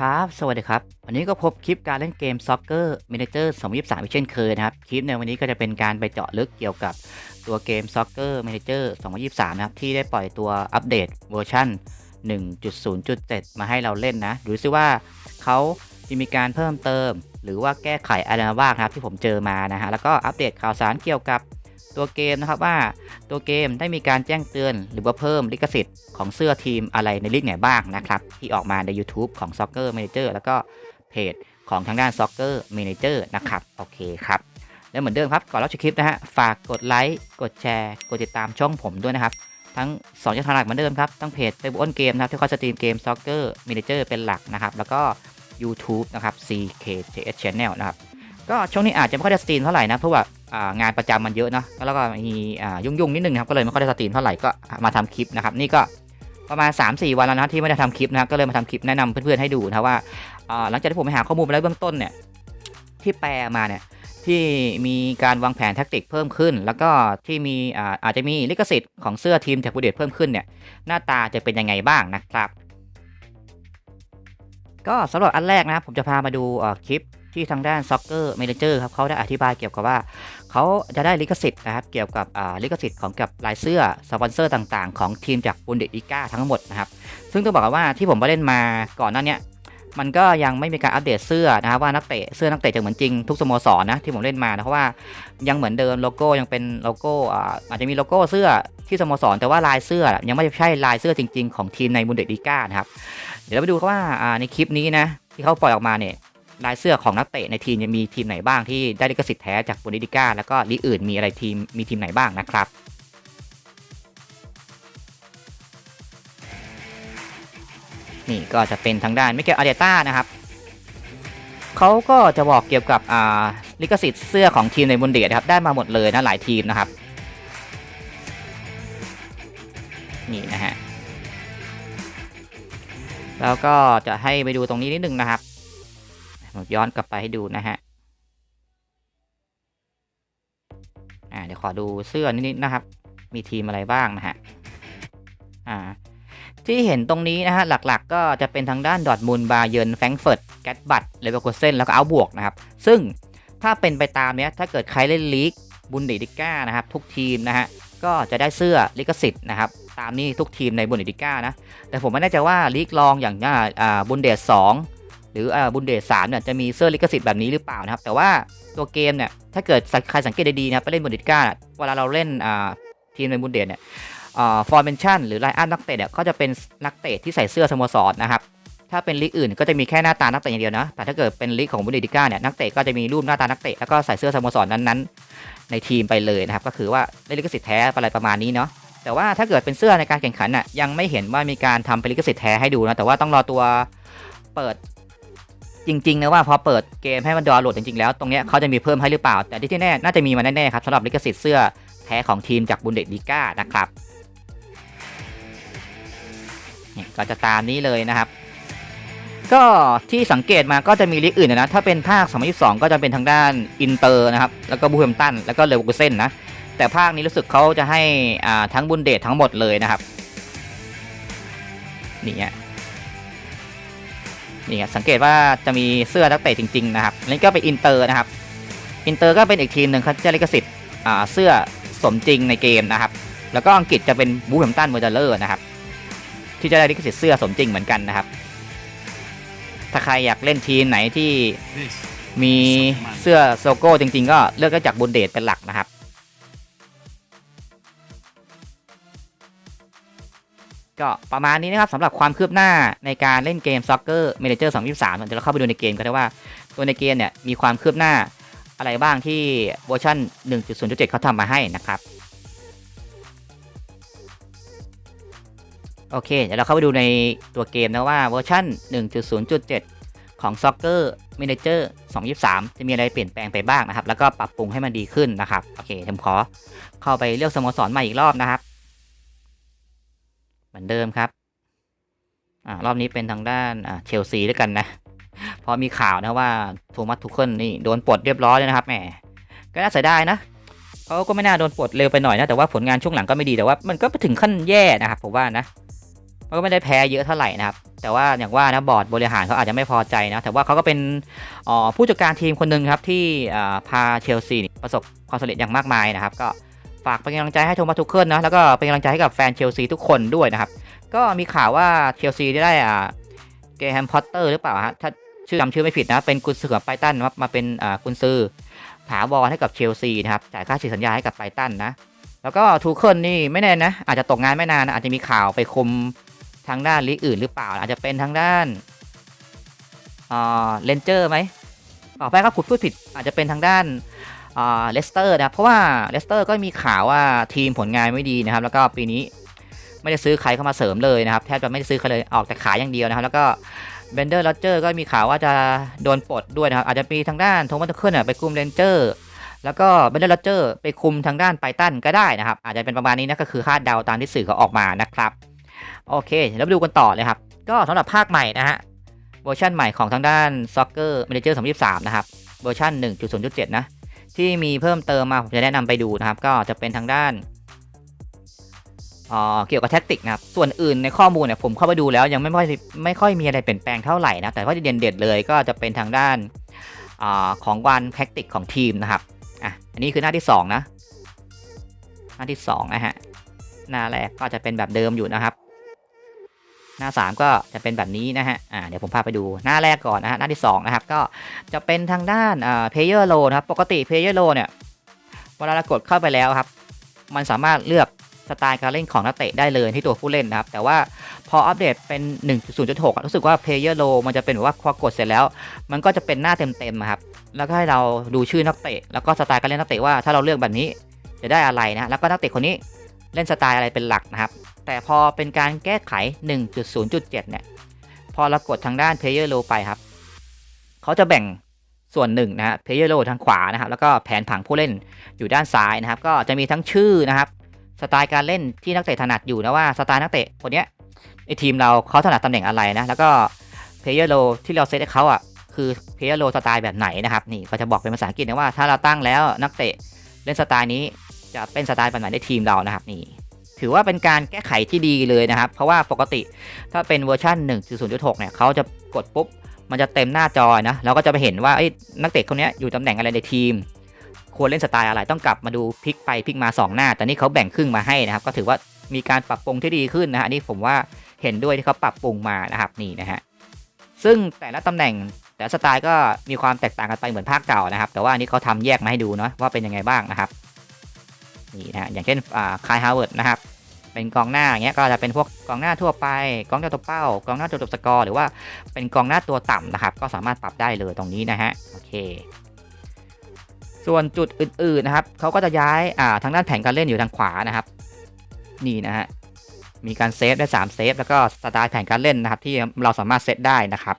ครับ สวัสดีครับ วันนี้ก็พบคลิปการเล่นเกม Soccer Manager 2023เช่นเคยนะครับ คลิปในวันนี้ก็จะเป็นการไปเจาะลึกเกี่ยวกับตัวเกม Soccer Manager 2023นะครับ ที่ได้ปล่อยตัวอัปเดตเวอร์ชัน1.0.7 มาให้เราเล่นนะดูซิว่าเขาจะมีการเพิ่มเติม หรือว่าแก้ไขอะไรบ้างนะครับที่ผมเจอมานะฮะแล้วก็อัปเดตข่าวสารเกี่ยวกับ ตัวเกมนะครับว่าตัวเกมได้มีการแจ้งเตือนหรือว่าเพิ่มลิขสิทธิ์ของเสื้อทีมอะไรในลีกไหนบ้างนะครับ ที่ออกมาใน YouTube ของ Soccer Manager แล้วก็เพจของทางด้าน Soccer Manager นะครับ โอเคครับ แล้วเหมือนเดิมครับ ก่อนรับชมคลิปนะฮะ ฝากกดไลค์ กดแชร์ กดติดตามช่องผมด้วยนะครับ ทั้ง2ช่องทางหลักเหมือนเดิมครับ ทั้งเพจ Facebook On Game นะครับ ที่เขาสตรีมเกม Soccer Manager เป็นหลักนะครับ แล้วก็ YouTube นะครับ CKJS Channel นะครับ ก็ช่วงนี้อาจจะไม่ค่อยได้สตรีมเท่าไหร่นะ เพราะว่า งานประจำมันเยอะเนาะแล้วก็มีอ่ายุ่งๆนิดนึงนะครับก็เลยไม่ค่อยได้สตรีมเท่าไหร่ก็มาทำคลิปนะครับนี่ก็ประมาณ 3-4 วันแล้วนะที่ไม่ได้ทำคลิปนะก็เลยมาทำคลิปแนะนำเพื่อนๆให้ดูนะว่าหลังจากที่ผมไปหาข้อมูลมาแล้วเบื้องต้นเนี่ยที่แปลมาเนี่ยที่มีการวางแผนแท็กติกเพิ่มขึ้น แล้วก็ที่มีอาจจะมีลิขสิทธิ์ของเสื้อทีมจากบูเดตเพิ่มขึ้นเนี่ยหน้าตาจะเป็นยังไงบ้างนะครับ ก็สำหรับอันแรกนะครับผมจะพามาดูคลิปที่ทางด้าน Soccer Manager ครับเขาได้อธิบายเกี่ยวกับว่า เขาจะได้ลิขสิทธิ์นะครับ เกี่ยวกับลิขสิทธิ์ของกับลายเสื้อสปอนเซอร์ต่างๆ ของทีมจากบุนเดสลิก้าทั้งหมดนะครับ ซึ่งต้องบอกว่าที่ผมไปเล่นมาก่อนหน้าเนี้ยมันก็ยังไม่มีการอัปเดตเสื้อนะครับว่านักเตะเสื้อนักเตะจะเหมือนจริงทุกสโมสรนะที่ผมเล่นมานะเพราะว่ายังเหมือนเดิมโลโก้ยังเป็นโลโก้อ่าอาจจะมีโลโก้เสื้อที่สโมสร แต่ว่าลายเสื้อยังไม่ใช่ลายเสื้อจริง ๆ ของทีมในบุนเดสลิก้านะครับเดี๋ยวเราไปดูครับว่าในคลิปนี้นะที่เขาปล่อยออกมาเนี่ย ลายเสื้อของนักเตะในทีมจะมีทีมไหนบ้างที่ได้ลิขสิทธิ์แท้จากบุนเดสลิก้าแล้วก็ลีกอื่นมีอะไรทีมมีทีมไหนบ้างนะครับนี่ก็จะเป็นทางด้านมิเกลอาเดต้านะครับเขาก็จะบอกเกี่ยวกับลิขสิทธิ์เสื้อของทีมในบุนเดสนะครับได้มาหมดเลยนะหลายทีมนะครับนี่นะฮะแล้วก็จะให้ไปดูตรงนี้นิดนึงนะครับ ย้อนกลับไปให้ดูนะฮะอ่าเดี๋ยวขอดูเสื้อนิดๆนะครับ มีทีมอะไรบ้างนะฮะอ่าที่เห็นตรงนี้นะฮะ หลักๆ ก็จะเป็นทางด้านดอดมูลบาเยินแฟรงเฟิร์ตแกตบัตเลเวอร์คูเซนแล้วก็เอาบวกนะครับ ซึ่งถ้าเป็นไปตามเนี้ยถ้าเกิดใครเล่นลีกบุนเดลิก้านะครับ ทุกทีมนะฮะก็จะได้เสื้อลิขสิทธิ์นะครับ ตามนี้ทุกทีมในบุนเดลิก้านะ แต่ผมไม่แน่ใจว่าลีกรองอย่างอ่าบุนเดสสอง หรืออ่าบุนเดสสามเนี่ยจะมีเสื้อลิขสิทธิ์แบบนี้หรือเปล่านะครับแต่ว่าตัวเกมเนี่ยถ้าเกิดใครสังเกตดีๆนะไปเล่นบุนเดลิก้าเวลาเราเล่นอ่าทีมในบุนเดสเนี่ยฟอร์เมนชั่นหรือไลอันนักเตะเนี่ยก็จะเป็นนักเตะที่ใส่เสื้อสโมสรนะครับถ้าเป็นลีกอื่นก็จะมีแค่หน้าตานักเตะอย่างเดียวนะ แต่ถ้าเกิดเป็นลีกของบุนเดลิก้าเนี่ยนักเตะก็จะมีรูปหน้าตานักเตะแล้วก็ใส่เสื้อสโมสรนั้นๆ ในทีมไปเลยนะครับ ก็คือว่าได้ลิขสิทธิ์แท้อะไรประมาณนี้เนาะ แต่ว่าถ้าเกิดเป็นเสื้อในการแข่งขันน่ะยังไม่เห็นว่ามีการทำเป็นลิขสิทธิ์แท้ให้ดูนะ แต่ว่าต้องรอตัวเปิด จริงๆนะว่าพอเปิดเกมให้มันดาวน์โหลดจริงๆแล้วตรงเนี้ยเขาจะมีเพิ่มให้หรือเปล่า แต่ที่แน่น่าจะมีมาแน่ๆครับสำหรับลิขสิทธิ์เสื้อแท้ของทีมจากบุนเดสลิก้านะครับนี่ก็จะตามนี้เลยนะครับ ก็ที่สังเกตมาก็จะมีลีกอื่นนะ ถ้าเป็นภาค 2022 ก็จะเป็นทางด้านอินเตอร์นะครับ แล้วก็บูเฮมตัน แล้วก็เลเวอร์คูเซนนะ แต่ภาคนี้รู้สึกเขาจะให้ทั้งบุนเดททั้งหมดเลยนะครับ นี่ฮะ นี่ฮะสังเกตว่าจะมีเสื้อนักเตะจริงๆนะครับอันนี้ก็เป็นอินเตอร์นะครับอินเตอร์ก็เป็นอีกทีมหนึ่งเขาจะลิขสิทธิ์เสื้อสมจริงในเกมนะครับ แล้วก็อังกฤษจะเป็นบูเฮมตันเมอร์เดเลอร์นะครับที่จะได้ลิขสิทธิ์เสื้อสมจริงเหมือนกันนะครับ ถ้าใครอยากเล่นทีมไหนที่มีเสื้อโซโก้จริง ๆ ก็เลือกได้จากบุนเดทเป็นหลักนะครับ ก็ประมาณนี้นะครับสำหรับความคืบหน้าในการเล่นเกม Soccer Manager 2023เดี๋ยวเราเข้าไปดูในเกมกันได้ว่า ตัวในเกมเนี่ยมีความคืบหน้าอะไรบ้างที่เวอร์ชัน1.0.7 เขาทำมาให้นะครับ โอเค เดี๋ยวเราเข้าไปดูในตัวเกมนะว่าเวอร์ชัน1.0.7 ของ Soccer Manager 2023 จะมีอะไรเปลี่ยนแปลงไปบ้างนะครับ แล้วก็ปรับปรุงให้มันดีขึ้นนะครับ โอเคผมขอเข้าไปเลือกสโมสรใหม่อีกรอบนะครับ เหมือนเดิมครับอ่ารอบนี้เป็นทางด้านอ่าเชลซีด้วยกันนะเพราะมีข่าวนะว่าโทมัสทุกคนนี่โดนปลดเรียบร้อยเลยนะครับแหมก็น่าเสียดายนะเขาก็ไม่น่าโดนปลดเร็วไปหน่อยนะแต่ว่าผลงานช่วงหลังก็ไม่ดีแต่ว่ามันก็ไปถึงขั้นแย่นะครับผมว่านะมันก็ไม่ได้แพ้เยอะเท่าไหร่นะครับ แต่ว่าอย่างว่านะบอร์ดบริหารเขาอาจจะไม่พอใจนะแต่ว่าเขาก็เป็นอ่อผู้จัดการทีมคนหนึ่งครับที่อ่าพาเชลซีประสบความสำเร็จอย่างมากมายนะครับ ก็ ฝากเป็นกำลังใจให้โทมัสทุกเคิลนะแล้วก็เป็นกำลังใจให้กับแฟนเชลซีทุกคนด้วยนะครับ ก็มีข่าวว่าเชลซีได้อ่าเกแฮมพอตเตอร์หรือเปล่าฮะถ้าชื่อจำชื่อไม่ผิดนะเป็นกุนซือของไบตันนะครับมาเป็นอ่ากุนซือถาวรให้กับเชลซีนะครับจ่ายค่าฉีดสัญญาให้กับไบตันนะแล้วก็ทูเคิลนี่ไม่แน่นะอาจจะตกงานไม่นานนะอาจจะมีข่าวไปคุมทางด้านลีกอื่นหรือเปล่า อาจจะเป็นทางด้านอ่าเลนเจอร์ไหมต่อไปครับคุณพูดผิดอาจจะเป็นทางด้าน เลสเตอร์นะเพราะว่าเลสเตอร์ก็มีข่าวว่าทีมผลงานไม่ดีนะครับ แล้วก็ปีนี้ไม่ได้ซื้อใครเข้ามาเสริมเลยนะครับ แทบจะไม่ได้ซื้อใครเลย ออกแต่ขายอย่างเดียวนะครับ แล้วก็เบนเดอร์ลอเจอร์ก็มีข่าวว่าจะโดนปลดด้วยนะครับ อาจจะมีทางด้านโทมัสเคิลไปคุมเลนเจอร์ แล้วก็เบนเดอร์ลอเจอร์ไปคุมทางด้านไ i ตันก็ได้นะครับ อาจจะเป็นประมาณนี้นะ ก็คือคาดเดาตามที่สื่อเขาออกมานะครับ โอเค แล้วไปดูกันต่อเลยครับ ก็สำหรับภาคใหม่นะฮะ เวอร์ชันใหม่ของทางด้าน Soccer Manager 2023นะครับ เวอร์ชัน1.0.7นะ ที่มีเพิ่มเติมมาผมจะแนะนำไปดูนะครับ ก็จะเป็นทางด้านเอ่อเกี่ยวกับแท็กติกนะครับ ส่วนอื่นในข้อมูลเนี่ยผมเข้าไปดูแล้วยังไม่ค่อยไม่ค่อยมีอะไรเปลี่ยนแปลงเท่าไหร่นะ แต่ว่าที่เด่นเด็ดเลยก็จะเป็นทางด้านอาของวันแท็กติกของทีมนะครับ อะ อันนี้คือหน้าที่ 2 นะ หน้าที่2นะฮะ หน้าแรกก็จะเป็นแบบเดิมอยู่นะครับ หน้า 3 ก็จะเป็นแบบนี้นะฮะอ่าเดี๋ยวผมพาไปดูหน้าแรกก่อนนะฮะหน้าที่2นะครับก็จะเป็นทางด้านอ่า player low นะครับปกติ player low เนี่ยเวลาเรากดเข้าไปแล้วครับ มันสามารถเลือกสไตล์การเล่นของนักเตะได้เลยที่ตัวผู้เล่นนะครับ แต่ว่าพออัปเดตเป็น 1.0.6 รู้สึกว่า player low มันจะเป็นแบบว่าพอกดเสร็จแล้ว มันก็จะเป็นหน้าเต็มๆอะครับ แล้วก็ให้เราดูชื่อนักเตะ แล้วก็สไตล์การเล่นนักเตะว่าถ้าเราเลือกแบบนี้จะได้อะไรนะ แล้วก็นักเตะคนนี้เล่นสไตล์อะไรเป็นหลักนะครับ แต่พอเป็นการแก้ไข 1.0.7 เนี่ย พอเรากดทางด้าน player low ไปครับ เขาจะแบ่งส่วนหนึ่งนะฮะ player low ทางขวานะครับ แล้วก็แผนผังผู้เล่นอยู่ด้านซ้ายนะครับ ก็จะมีทั้งชื่อนะครับ สไตล์การเล่นที่นักเตะถนัดอยู่นะว่าสไตล์นักเตะคนเนี้ยไอทีมเราเขาถนัดตำแหน่งอะไรนะ แล้วก็ player low ที่เราเซตให้เขาอะคือ player low สไตล์แบบไหนนะครับ นี่ก็จะบอกเป็นภาษาอังกฤษนะว่าถ้าเราตั้งแล้วนักเตะเล่นสไตล์นี้จะเป็นสไตล์แบบไหนในทีมเรานะครับนี่ ถือว่าเป็นการแก้ไขที่ดีเลยนะครับ เพราะว่าปกติถ้าเป็นเวอร์ชัน1.0.6 เนี่ยเขาจะกดปุ๊บ มันจะเต็มหน้าจอนะเราก็จะไปเห็นว่านักเตะคนนี้อยู่ตำแหน่งอะไรในทีม ควรเล่นสไตล์อะไรต้องกลับมาดูพลิกไปพลิกมา 2 หน้า แต่นี่เขาแบ่งครึ่งมาให้นะครับ ก็ถือว่ามีการปรับปรุงที่ดีขึ้นนะฮะนนี่ผมว่าเห็นด้วยที่เขาปรับปรุงมานะครับนี่นะฮะซึ่งแต่ละตำแหน่งแต่ละสไตล์ก็มีความแตกต่างกันไปเหมือนภาคเก่านะครับ แต่ว่าอันนี้เขาทำแยกมาให้ดูเนาะว่าเป็นยังไงบ้างนะครับ นี่นะอย่างเช่นคายฮาวเวิร์ดนะครับเป็นกองหน้าอย่างเงี้ยก็จะเป็นพวกกองหน้าทั่วไปกองหน้าตัวเป้ากองหน้าตัวจบสกอร์หรือว่าเป็นกองหน้าตัวต่ำนะครับ ก็สามารถปรับได้เลยตรงนี้นะฮะโอเค ส่วนจุดอื่นๆนะครับเขาก็จะย้ายอ่าทางด้านแผนการเล่นอยู่ทางขวานะครับ นี่นะฮะมีการเซฟได้3เซฟแล้วก็สไตล์แผนการเล่นนะครับ ที่เราสามารถเซตได้นะครับ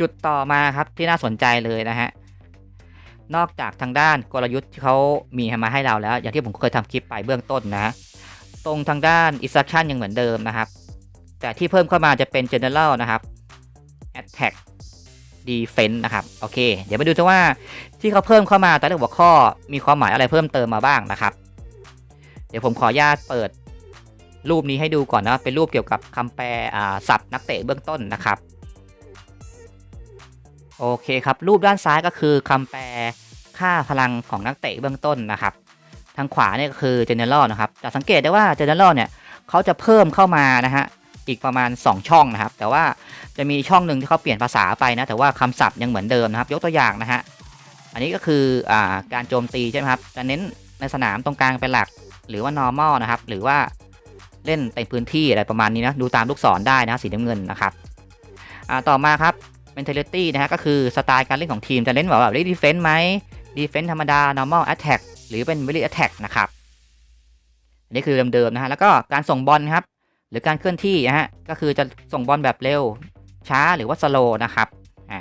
จุดต่อมาครับที่น่าสนใจเลยนะฮะ นอกจากทางด้านกลยุทธ์ที่เขามีมาให้เราแล้ว อย่างที่ผมเคยทำคลิปไปเบื้องต้นนะ ตรงทางด้าน instruction ยังเหมือนเดิมนะครับ แต่ที่เพิ่มเข้ามาจะเป็น general นะครับ attack defense นะครับ โอเค เดี๋ยวมาดูกันว่าที่เขาเพิ่มเข้ามาแต่ละหัวข้อมีความหมายอะไรเพิ่มเติมมาบ้างนะครับ เดี๋ยวผมขออนุญาตเปิดรูปนี้ให้ดูก่อนนะ เป็นรูปเกี่ยวกับคำแปลอ่าศัพท์นักเตะเบื้องต้นนะครับ โอเคครับ รูปด้านซ้ายก็คือคำแปลค่าพลังของนักเตะเบื้องต้นนะครับ ทางขวาเนี่ยก็คือ general นะครับจะสังเกตได้ว่า general เนี่ยเขาจะเพิ่มเข้ามานะฮะอีกประมาณ 2 ช่องนะครับ แต่ว่าจะมีช่องหนึ่งที่เขาเปลี่ยนภาษาไปนะ แต่ว่าคำศัพท์ยังเหมือนเดิมนะครับ ยกตัวอย่างนะฮะอันนี้ก็คืออาการโจมตีใช่ไหมครับจะเน้นในสนามตรงกลางเป็นหลัก หรือว่า normal นะครับ หรือว่าเล่นเต็มพื้นที่อะไรประมาณนี้นะ ดูตามลูกศรได้นะสีน้ำเงินนะครับต่อมาครับ mentality นะฮะก็คือสไตล์การเล่นของทีมจะเล่นแบบแบบเล่น defense ไหม defense ธรรมดา normal attack หรือเป็น melee attack นะครับอันนี้คือเดิมๆนะฮะแล้วก็การส่งบอลครับ หรือการเคลื่อนที่นะฮะก็คือจะส่งบอลแบบเร็วช้าหรือว่าสโลนะครับอ่า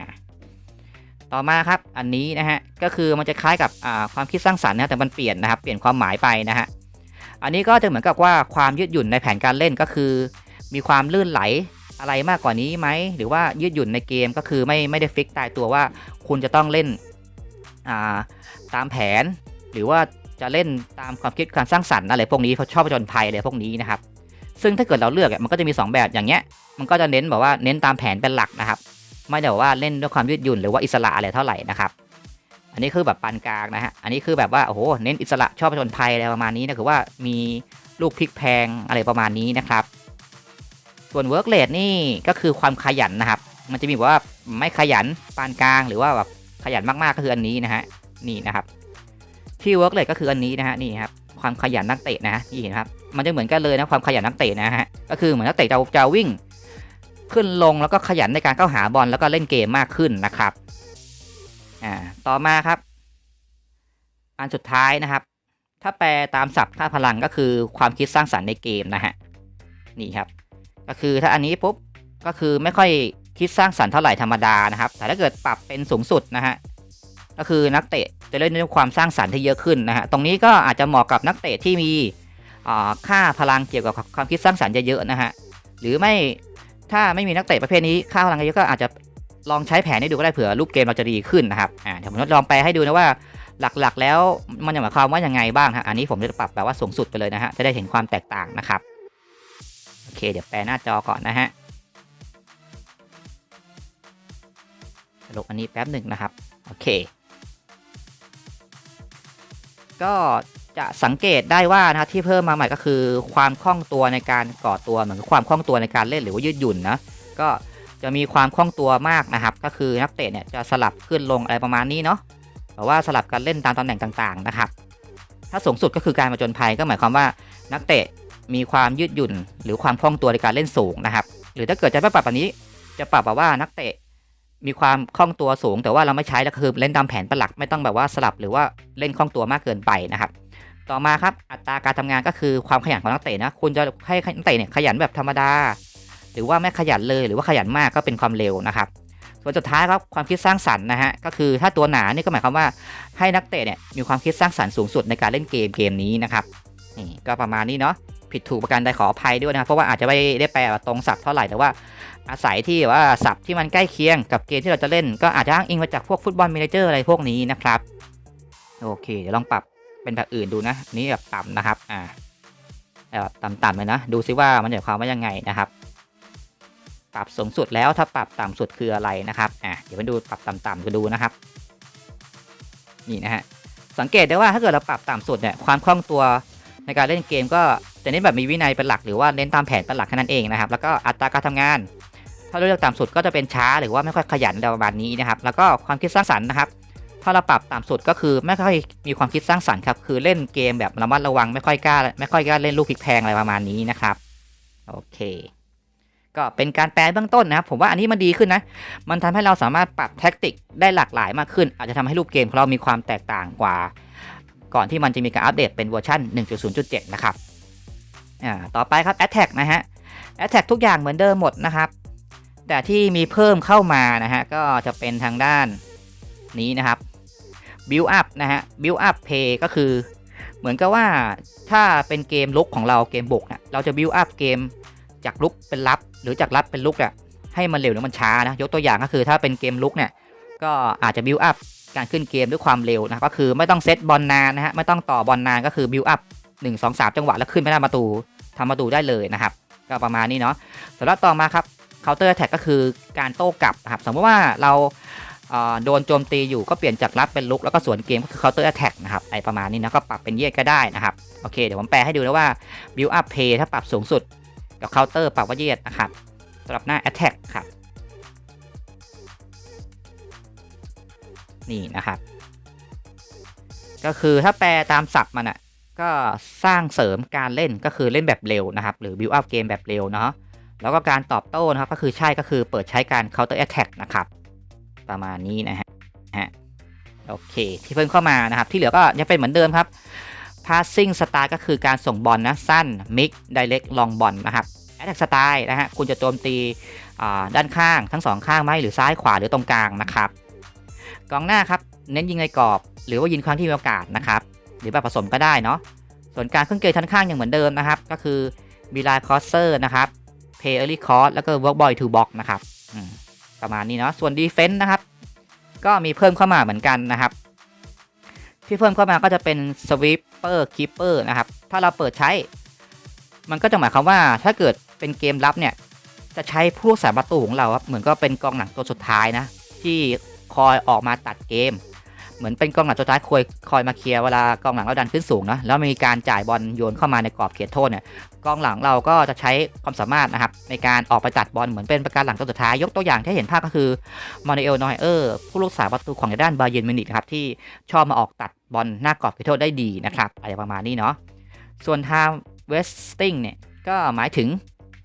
ต่อมาครับอันนี้นะฮะก็คือมันจะคล้ายกับความคิดสร้างสรรค์นะแต่มันเปลี่ยนนะครับเปลี่ยนความหมายไปนะฮะอันนี้ก็จะเหมือนกับว่าความยืดหยุ่นในแผนการเล่นก็คือ มีความลื่นไหล อะไรมากกว่านี้ไหม หรือว่ายืดหยุ่นในเกมก็คือไม่ไม่ได้ฟิกตายตัวว่าคุณจะต้องเล่นาตามแผน หรือว่าจะเล่นตามความคิดการสร้างสรรค์อะไรพวกนี้เขาชอบผจญภัยอะไรพวกนี้นะครับ ซึ่งถ้าเกิดเราเลือกมันก็จะมี 2 แบบอย่างเงี้ยมันก็จะเน้นแบบว่าเน้นตามแผนเป็นหลักนะครับ ไม่ได้แบบว่าเล่นด้วยความยืดหยุ่นหรือว่าอิสระอะไรเท่าไหร่นะครับอันนี้คือแบบปานกลางนะฮะอันนี้คือแบบว่าโอ้โหเน้นอิสระชอบผจญภัยอะไรประมาณนี้นะคือว่ามีลูกพลิกแพงอะไรประมาณนี้นะครับ ส่วนเวิร์กเลดนี่ก็คือความขยันนะครับ มันจะมีว่าไม่ขยันปานกลางหรือว่าแบบขยันมากๆก็คืออันนี้นะฮะนี่นะครับ ที่เวิร์กเลดก็คืออันนี้นะฮะนี่ครับความขยันนักเตะนะนี่เห็นครับ มันจะเหมือนกันเลยนะความขยันนักเตะนะฮะก็คือเหมือนนักเตะจะจะวิ่ง ขึ้นลงแล้วก็ขยันในการเข้าหาบอลแล้วก็เล่นเกมมากขึ้นนะครับอ่าต่อมาครับ อันสุดท้ายนะครับ ถ้าแปลตามศัพท์ค่าพลังก็คือความคิดสร้างสรรค์ในเกมนะฮะนี่ครับ ก็คือถ้าอันนี้ปุ๊บก็คือไม่ค่อยคิดสร้างสรรค์เท่าไหร่ธรรมดานะครับ แต่ถ้าเกิดปรับเป็นสูงสุดนะฮะก็คือนักเตะจะเล่นด้วยความสร้างสรรค์ที่เยอะขึ้นนะฮะตรงนี้ก็อาจจะเหมาะกับนักเตะที่มีค่าพลังเกี่ยวกับความคิดสร้างสรรค์เยอะๆนะฮะหรือไม่ถ้าไม่มีนักเตะประเภทนี้ค่าพลังเยอะก็อาจจะลองใช้แผนให้ดูก็ได้เผื่อรูปเกมเราจะดีขึ้นนะครับอ่าเดี๋ยวผมจะลองไปให้ดูนะว่าหลักๆ แล้วมันจะหมายความว่ายังไงบ้างฮะอันนี้ผมจะปรับแบบว่าสูงสุดไปเลยนะฮะจะได้เห็นความแตกต่างนะครับ อเคเดี๋ยวแปลหน้าจอก่อนนะฮะลบอันนี้แป๊บหนึ่งนะครับ โอเค ก็จะสังเกตได้ว่านะที่เพิ่มมาใหม่ก็คือความคล่องตัวในการก่อตัวเหมือนความคล่องตัวในการเล่นหรือว่ายืดหยุ่นนะก็จะมีความคล่องตัวมากนะครับ ก็คือนักเตะเนี่ยจะสลับขึ้นลงอะไรประมาณนี้เนาะแต่ว่าสลับกันเล่นตามตำแหน่งต่างๆนะครับ ถ้าสูงสุดก็คือการมาจนภัยก็หมายความว่านักเตะ มีความยืดหยุ่น หรือความคล่องตัวในการเล่นสูงนะครับ หรือถ้าเกิดจะปรับแบบนี้ จะปรับแบบว่านักเตะ มีความคล่องตัวสูง แต่ว่าเราไม่ใช้แล้วคือเล่นตามแผนเป็นหลักไม่ต้องแบบว่าสลับหรือว่าเล่นคล่องตัวมากเกินไปนะครับต่อมาครับอัตราการทำงานก็คือความขยันของนักเตะนะคุณจะให้นักเตะเนี่ยขยันแบบธรรมดา หรือว่าไม่ขยันเลยหรือว่าขยันมากก็เป็นความเร็วนะครับ ส่วนสุดท้ายครับความคิดสร้างสรรค์นะฮะก็คือถ้าตัวหนานี่ก็หมายความว่าให้นักเตะเนี่ยมีความคิดสร้างสรรค์สูงสุดในการเล่นเกมเกมนี้นะครับนี่ก็ประมาณนี้เนาะ ผิดถูกประการใดขออภัยด้วยนะเพราะว่าอาจจะไม่ได้แปลตรงศัพท์เท่าไหร่แต่ว่าอาศัยที่ว่าศัพท์ที่มันใกล้เคียงกับเกมที่เราจะเล่น ก็อาจจะอ้างอิงมาจากพวกฟุตบอลมินิเจอร์อะไรพวกนี้นะครับโอเคเดี๋ยวลองปรับเป็นแบบอื่นดูนะนี่แบบต่ำนะครับอ่าแบบต่ำๆเลยนะ ดูซิว่ามันหมายความว่ายังไงนะครับ ปรับสูงสุดแล้วถ้าปรับต่ำสุดคืออะไรนะครับอะเดี๋ยวมาดูปรับต่ำๆกันดูนะครับ นี่นะฮะสังเกตได้ว่าถ้าเกิดเราปรับต่ำสุดเนี่ยความคล่องตัวในการเล่นเกมก็ จะเน้นแบบมีวินัยเป็นหลักหรือว่าเน้นตามแผนเป็นหลักแค่นั้นเองนะครับ แล้วก็อัตราการทำงาน ถ้าเราเลือกต่ำสุดก็จะเป็นช้าหรือว่าไม่ค่อยขยันประมาณนี้นะครับ แล้วก็ความคิดสร้างสรรค์นะครับ ถ้าเราปรับต่ำสุดก็คือไม่ค่อยมีความคิดสร้างสรรค์ครับ คือเล่นเกมแบบระมัดระวังไม่ค่อยกล้าไม่ค่อยกล้าเล่นลูกพลิกแพงอะไรประมาณนี้นะครับ โอเค ก็เป็นการแปลเบื้องต้นนะครับ ผมว่าอันนี้มันดีขึ้นนะ มันทำให้เราสามารถปรับแท็กติกได้หลากหลายมากขึ้น อาจจะทำให้รูปเกมของเรามีความแตกต่างกว่า ก่อนที่มันจะมีการอัปเดตเป็นเวอร์ชัน1.0.7 นะครับ อ่าต่อไปครับ Attack นะฮะ Attack ทุกอย่างเหมือนเดิมหมดนะครับ แต่ที่มีเพิ่มเข้ามานะฮะ ก็จะเป็นทางด้านนี้นะครับ Build Up นะฮะ Build Up Pay ก็คือ เหมือนกับว่าถ้าเป็นเกมลุกของเราเกมบุกเนี่ยเราจะ Build Up เกมจากลุกเป็นรับ หรือจากรับเป็นลุกอะให้มันเร็วหรือมันช้านะ ยกตัวอย่างก็คือถ้าเป็นเกมลุกเนี่ยก็อาจจะ Build Up การขึ้นเกมด้วยความเร็วนะก็คือไม่ต้องเซตบอลนานนะฮะไม่ต้องต่อบอลนานก็คือ Build Up 1 2 3 จังหวะแล้วขึ้นไปหน้าประตู ทำประตูได้เลยนะครับ ก็ประมาณนี้เนาะสำหรับต่อมาครับ Counter Attack ก็คือการโต้กลับนะครับ สมมติว่าเราโดนโจมตีอยู่ก็เปลี่ยนจากรับเป็นลุกแล้วก็สวนเกมก็คือ Counter Attack นะครับไอประมาณนี้นะก็ปรับเป็นเยียดก็ได้นะครับ โอเค เดี๋ยวผมแปลให้ดูนะว่า Build Up Pay ถ้าปรับสูงสุด กับ Counter ปรับว่าเยียดนะครับสำหรับหน้า Attack ครับ นี่นะครับ ก็คือถ้าแปลตามศัพท์มันอะ ก็สร้างเสริมการเล่นก็คือเล่นแบบเร็วนะครับ หรือ build up เกมแบบเร็วเนาะแล้วก็การตอบโต้นะครับ ก็คือใช่ก็คือเปิดใช้การ counter attack นะครับ ประมาณนี้นะฮะฮะโอเค ที่เพิ่มเข้ามานะครับ ที่เหลือก็ยังเป็นเหมือนเดิมครับ passing style ก็คือการส่งบอลนะ สั้น mix direct long บอลนะครับ attack style นะฮะคุณจะโจมตีด้านข้างทั้งสองข้างไหมหรือซ้ายขวาหรือตรงกลางนะครับกองหน้าครับ เน้นยิงในกรอบ หรือว่ายิงครั้งที่มีโอกาสนะครับ หรือแบบผสมก็ได้เนาะส่วนการเครื่องเกยทันข้างอย่างเหมือนเดิมนะครับ ก็คือบีไลคอสเซอร์นะครับเพย์เออรี่คอร์แล้วก็เวิร์กบอยทูบ็อกนะครับประมาณนี้เนาะส่วนดีเฟนต์นะครับ ก็มีเพิ่มเข้ามาเหมือนกันนะครับ ที่เพิ่มเข้ามาก็จะเป็นสวิปเปอร์คีเปอร์นะครับ ถ้าเราเปิดใช้ มันก็จะหมายความว่าถ้าเกิดเป็นเกมรับเนี่ย จะใช้ผู้รักษาประตูของเราครับเหมือนก็เป็นกองหลังตัวสุดท้ายนะ ที่คอยออกมาตัดเกม เหมือนเป็นกองหลังตัวท้ายคอยคอยมาเคลียร์เวลากองหลังเราดันขึ้นสูงเนาะแล้วมีการจ่ายบอลโยนเข้ามาในกรอบเขตโทษเนี่ยกองหลังเราก็จะใช้ความสามารถนะครับในการออกไปตัดบอลเหมือนเป็นประการหลังตัวสุดท้ายยกตัวอย่างที่เห็นภาพก็คือมอนิเอลนอยเออร์ผู้รักษาประตูของด้านบาเยนมิวนิกครับที่ชอบมาออกตัดบอลหน้ากรอบเขตโทษได้ดีนะครับอะไรประมาณนี้เนาะส่วนทางเวสติงเนี่ยก็หมายถึง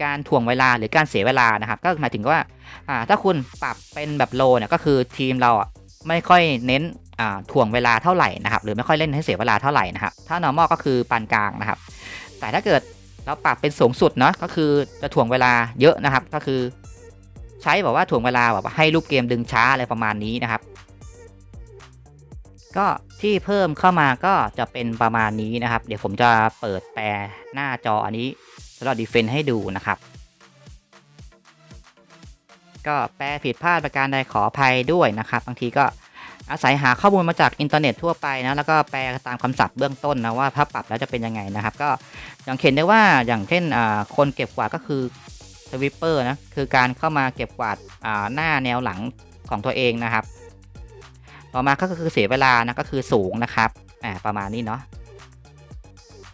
การถ่วงเวลาหรือการเสียเวลานะครับ ก็หมายถึงว่าอ่าถ้าคุณปรับเป็นแบบโลเนี่ยก็คือทีมเราอะ ไม่ค่อยเน้นถ่วงเวลาเท่าไหร่นะครับหรือไม่ค่อยเล่นให้เสียเวลาเท่าไหร่นะครับถ้า normal ก็คือปานกลางนะครับ แต่ถ้าเกิดเราปรับเป็นสูงสุดเนาะก็คือจะถ่วงเวลาเยอะนะครับ ก็คือ ใช้แบบว่าถ่วงเวลาแบบว่าให้ลูกเกมดึงช้าอะไรประมาณนี้นะครับ ก็ที่เพิ่มเข้ามาก็จะเป็นประมาณนี้นะครับ เดี๋ยวผมจะเปิดแปลหน้าจออันนี้สำหรับดีเฟนให้ดูนะครับ ก็แปลผิดพลาดประการใดขออภัยด้วยนะครับ บางทีก็อาศัยหาข้อมูลมาจากอินเทอร์เน็ตทั่วไปนะแล้วก็แปลตามคำศัพท์เบื้องต้นนะว่าถ้าปรับแล้วจะเป็นยังไงนะครับ ก็อย่างเห็นได้ว่าอย่างเช่นคนเก็บกวาดก็คือสวิปเปอร์นะคือการเข้ามาเก็บกวาดหน้าแนวหลังของตัวเองนะครับ ต่อมาก็คือเสียเวลานะก็คือสูงนะครับอ่าประมาณนี้เนาะ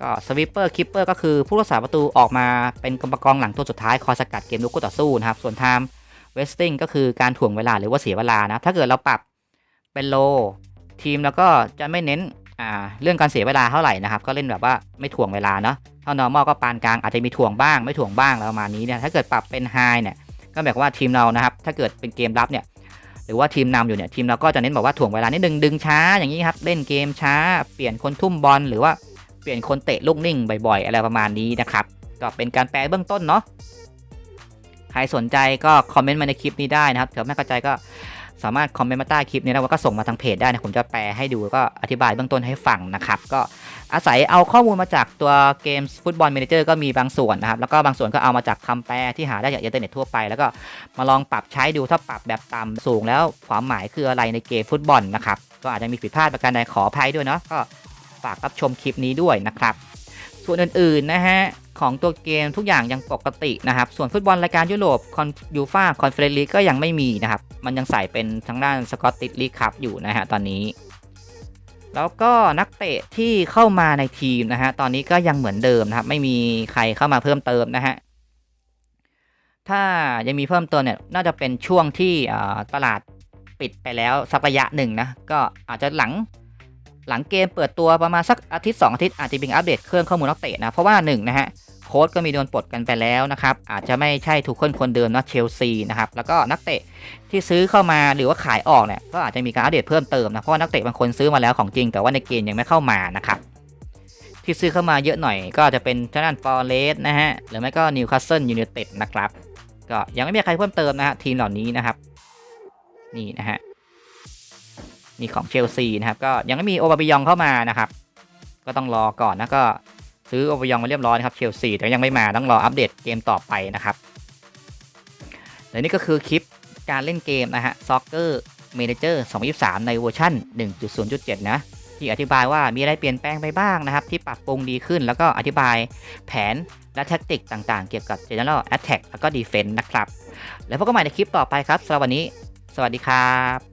ก็สวิปเปอร์คิปเปอร์ก็คือผู้รักษาประตูออกมาเป็นกองกองหลังตัวสุดท้ายคอยสกัดเกมลุกคู่ต่อสู้นะครับ ส่วนไทม์ เวสติงก็คือการถ่วงเวลาหรือว่าเสียเวลานะ ถ้าเกิดเราปรับเป็นโลทีมแล้วก็จะไม่เน้นเรื่องการเสียเวลาเท่าไหร่นะครับ ก็เล่นแบบว่าไม่ถ่วงเวลาเนาะถ้า normal ก็ปานกลางอาจจะมีถ่วงบ้างไม่ถ่วงบ้างแล้วประมาณนี้เนี่ยถ้าเกิดปรับเป็น high เนี่ยก็แบบว่าทีมเรานะครับ ถ้าเกิดเป็นเกมรับเนี่ยหรือว่าทีมนำอยู่เนี่ยทีมเราก็จะเน้นบอกว่าถ่วงเวลานิดนึงดึงช้าอย่างนี้ครับเล่นเกมช้า เปลี่ยนคนทุ่มบอลหรือว่าเปลี่ยนคนเตะลูกนิ่งบ่อยๆ อะไรประมาณนี้นะครับก็เป็นการแปลเบื้องต้นเนาะ ใครสนใจก็คอมเมนต์มาในคลิปนี้ได้นะครับถ้าไม่เข้าใจก็สามารถคอมเมนต์มาใต้คลิปนี้แล้วก็ส่งมาทางเพจได้นะผมจะแปลให้ดูก็อธิบายเบื้องต้นให้ฟังนะครับ ก็อาศัยเอาข้อมูลมาจากตัวเกมฟุตบอล m ม n เจอร์ก็มีบางส่วนนะครับ แล้วก็บางส่วนก็เอามาจากคำแปลที่หาได้จากอินเทอร์เน็ตทั่วไป แล้วก็มาลองปรับใช้ดูถ้าปรับแบบต่ำสูงแล้วความหมายคืออะไรในเกมฟุตบอลนะครับก็อาจจะมีผิดพลาดประการใดขออภัยด้วยเนาะก็ฝากรับชมคลิปนี้ด้วยนะครับ ส่วนอื่นๆนะฮะของตัวเกมทุกอย่างยังปกตินะครับ ส่วนฟุตบอลรายการยุโรปคอนยูฟาคอนเฟรนซ์ลีกก็ยังไม่มีนะครับ มันยังใส่เป็นทางด้านสกอตติชลีกคัพอยู่นะฮะตอนนี้ แล้วก็นักเตะที่เข้ามาในทีมนะฮะตอนนี้ก็ยังเหมือนเดิมนะครับ ไม่มีใครเข้ามาเพิ่มเติมนะฮะถ้ายังมีเพิ่มเติมเนี่ยน่าจะเป็นช่วงที่ตลาดปิดไปแล้วสักระยะหนึ่งนะก็อาจจะหลัง หลังเกมเปิดตัวประมาณสักอาทิตย์ 2 อาทิตย์อาจจะมีอัปเดตเครื่องข้อมูลนักเตะนะเพราะว่า1นะฮะโค้ดก็มีโดนปลดกันไปแล้วนะครับ อาจจะไม่ใช่ทุกคนคนเดิมนะเชลซีนะครับ แล้วก็นักเตะที่ซื้อเข้ามาหรือว่าขายออกเนี่ยก็อาจจะมีการอัปเดตเพิ่มเติมนะเพราะว่านักเตะบางคนซื้อมาแล้วของจริง แต่ว่าในเกมยังไม่เข้ามานะครับที่ซื้อเข้ามาเยอะหน่อยก็จะเป็นทางด้านฟอร์เรสนะฮะหรือไม่ก็นิวคาสเซิลยูไนเต็ดนะครับ ก็ยังไม่มีใครเพิ่มเติมนะฮะทีมเหล่านี้นะครับ นี่นะฮะ นี่ของเชลซีนะครับ ก็ยังไม่มีโอบาบิยองเข้ามานะครับ ก็ต้องรอก่อนนะก็ซื้อโอบายองมาเรียบร้อยนะครับเชลซีแต่ยังไม่มาต้องรออัปเดตเกมต่อไปนะครับและนี่ก็คือคลิปการเล่นเกมนะฮะ Soccer Manager 2023 ในเวอร์ชัน1.0.7 นะ ที่อธิบายว่ามีอะไรเปลี่ยนแปลงไปบ้างนะครับ ที่ปรับปรุงดีขึ้นแล้วก็อธิบายแผนและแท็กติกต่างๆ เกี่ยวกับ General Attack แล้วก็ Defense นะครับ แล้วพบกันใหม่ในคลิปต่อไปครับสำหรับวันนี้ สวัสดีครับ